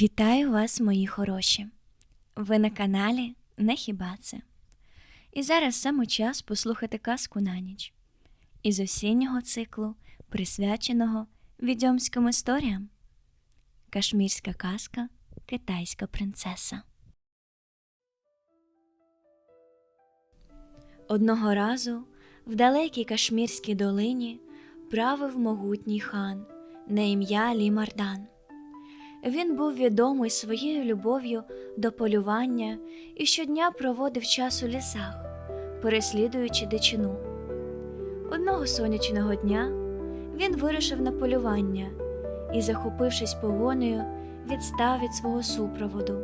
Вітаю вас, мої хороші! Ви на каналі Не Хіба це. І зараз саме час послухати казку на ніч із осіннього циклу, присвяченого відьомським історіям. Кашмірська казка Китайська принцеса. Одного разу в далекій Кашмірській долині правив могутній хан на ім'я Лі Мардан. Він був відомий своєю любов'ю до полювання і щодня проводив час у лісах, переслідуючи дичину. Одного сонячного дня він вирушив на полювання і, захопившись погонею, відстав від свого супроводу.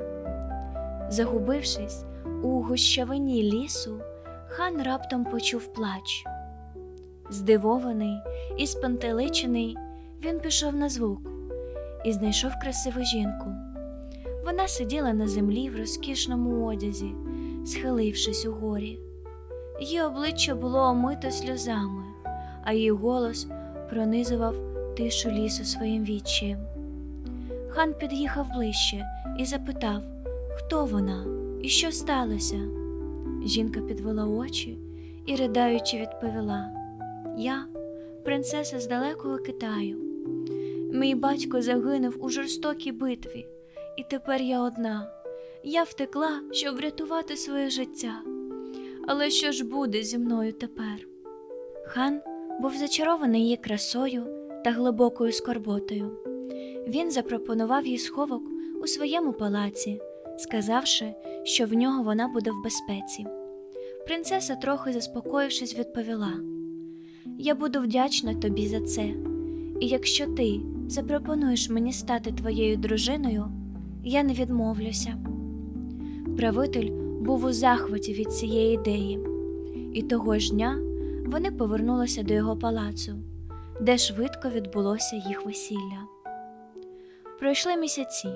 Загубившись у гущавині лісу, хан раптом почув плач. Здивований і спантеличений, він пішов на звук і знайшов красиву жінку. Вона сиділа на землі в розкішному одязі, схилившись у горі. Її обличчя було омито сльозами, а її голос пронизував тишу лісу своїм відчаєм. Хан під'їхав ближче і запитав, хто вона і що сталося. Жінка підвела очі і, ridaючи, відповіла: Я, принцеса з далекого Китаю. Мій батько загинув у жорстокій битві, і тепер я одна. Я втекла, щоб врятувати своє життя. Але що ж буде зі мною тепер? Хан був зачарований її красою та глибокою скорботою. Він запропонував їй сховок у своєму палаці, сказавши, що в нього вона буде в безпеці. Принцеса, трохи заспокоївшись, відповіла: Я буду вдячна тобі за це, і якщо ти запропонуєш мені стати твоєю дружиною, я не відмовлюся. Правитель був у захваті від цієї ідеї, і того ж дня вони повернулися до його палацу, де швидко відбулося їх весілля. Пройшли місяці.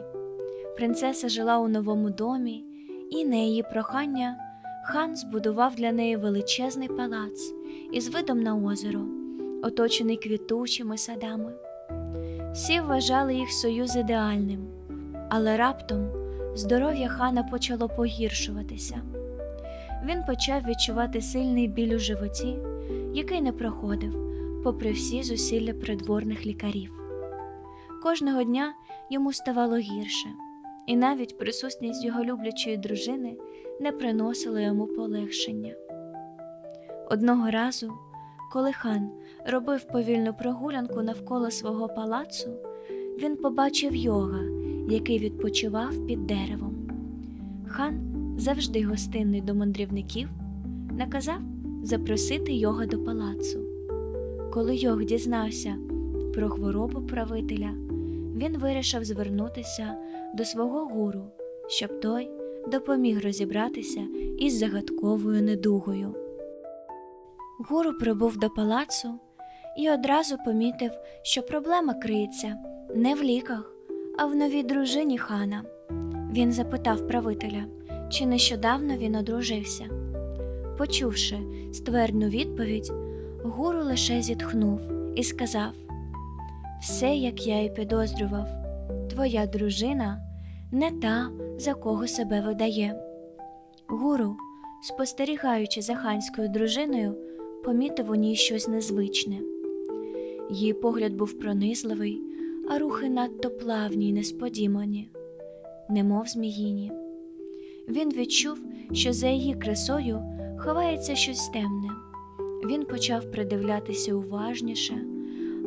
Принцеса жила у новому домі, і на її прохання хан збудував для неї величезний палац із видом на озеро, оточений квітучими садами. Всі вважали їх союз ідеальним, але раптом здоров'я хана почало погіршуватися. Він почав відчувати сильний біль у животі, який не проходив, попри всі зусилля придворних лікарів. Кожного дня йому ставало гірше, і навіть присутність його люблячої дружини не приносила йому полегшення. Одного разу, коли хан робив повільну прогулянку навколо свого палацу, він побачив йога, який відпочивав під деревом. Хан, завжди гостинний до мандрівників, наказав запросити йога до палацу. Коли йог дізнався про хворобу правителя, він вирішив звернутися до свого гуру, щоб той допоміг розібратися із загадковою недугою. Гуру прибув до палацу і одразу помітив, що проблема криється не в ліках, а в новій дружині хана. Він запитав правителя, чи нещодавно він одружився. Почувши ствердну відповідь, гуру лише зітхнув і сказав: Все, як я і підозрював, твоя дружина не та, за кого себе видає. Гуру, спостерігаючи за ханською дружиною, помітив у ній щось незвичне. Її погляд був пронизливий, а рухи надто плавні й несподівані, немов зміїні. Він відчув, що за її красою ховається щось темне. Він почав придивлятися уважніше,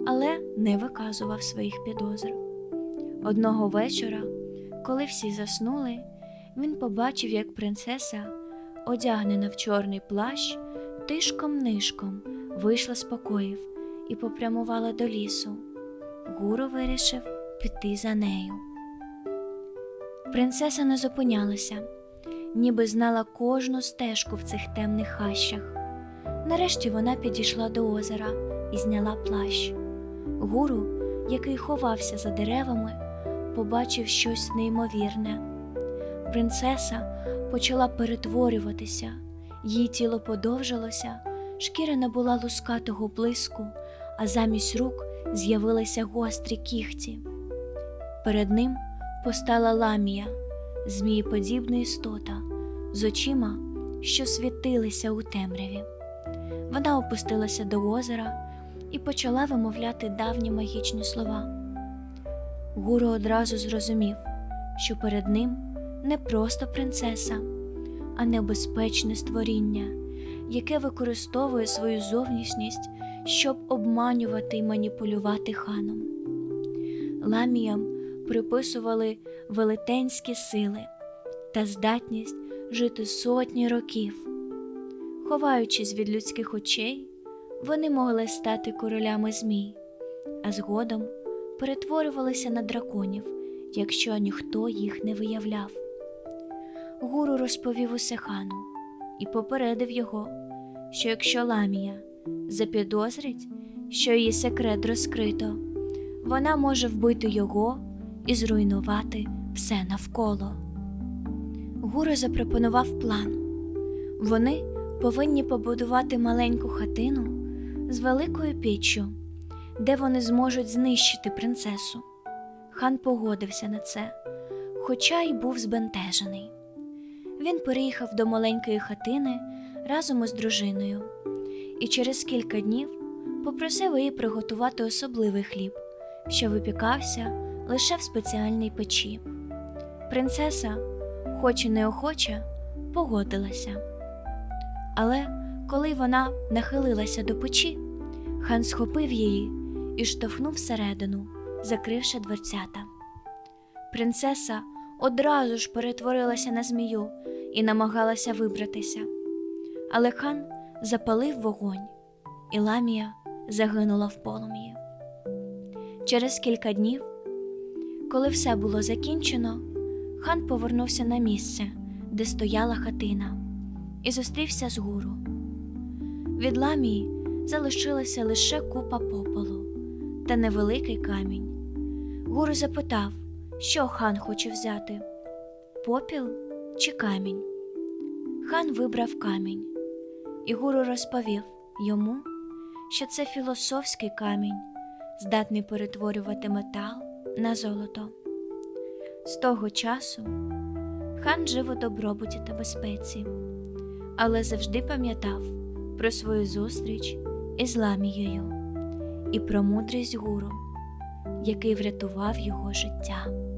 але не виказував своїх підозр. Одного вечора, коли всі заснули, він побачив, як принцеса, одягнена в чорний плащ, тишком нишком вийшла з покоїв і попрямувала до лісу. Гуру вирішив піти за нею. Принцеса не зупинялася, ніби знала кожну стежку в цих темних хащах. Нарешті вона підійшла до озера і зняла плащ. Гуру, який ховався за деревами, побачив щось неймовірне. Принцеса почала перетворюватися, її тіло подовжилося, шкіра набула лускатого блиску, а замість рук з'явилися гострі кігті. Перед ним постала ламія, змієподібна істота, з очима, що світилися у темряві. Вона опустилася до озера і почала вимовляти давні магічні слова. Гуру одразу зрозумів, що перед ним не просто принцеса, а небезпечне створіння, яке використовує свою зовнішність, щоб обманювати і маніпулювати ханом. Ламіям приписували велетенські сили та здатність жити сотні років. Ховаючись від людських очей, вони могли стати королями змій, а згодом перетворювалися на драконів, якщо ніхто їх не виявляв. Гуру розповів усе хану і попередив його, що якщо ламія запідозрить, що її секрет розкрито, вона може вбити його і зруйнувати все навколо. Гуру запропонував план. Вони повинні побудувати маленьку хатину з великою піччю, де вони зможуть знищити принцесу. Хан погодився на це, хоча й був збентежений. Він переїхав до маленької хатини разом із дружиною і через кілька днів попросив її приготувати особливий хліб, що випікався лише в спеціальній печі. Принцеса, хоч і неохоче, погодилася. Але коли вона нахилилася до печі, хан схопив її і штовхнув всередину, закривши дверцята. Принцеса одразу ж перетворилася на змію і намагалася вибратися. Але хан запалив вогонь, і ламія загинула в полум'ї. Через кілька днів, коли все було закінчено, хан повернувся на місце, де стояла хатина, і зустрівся з гуру. Від ламії залишилася лише купа попелу та невеликий камінь. Гуру запитав, що хан хоче взяти попіл чи камінь. Хан вибрав камінь, і гуру розповів йому, що це філософський камінь, здатний перетворювати метал на золото. З того часу хан жив у добробуті та безпеці, але завжди пам'ятав про свою зустріч із ламією і про мудрість гуру, який врятував його життя.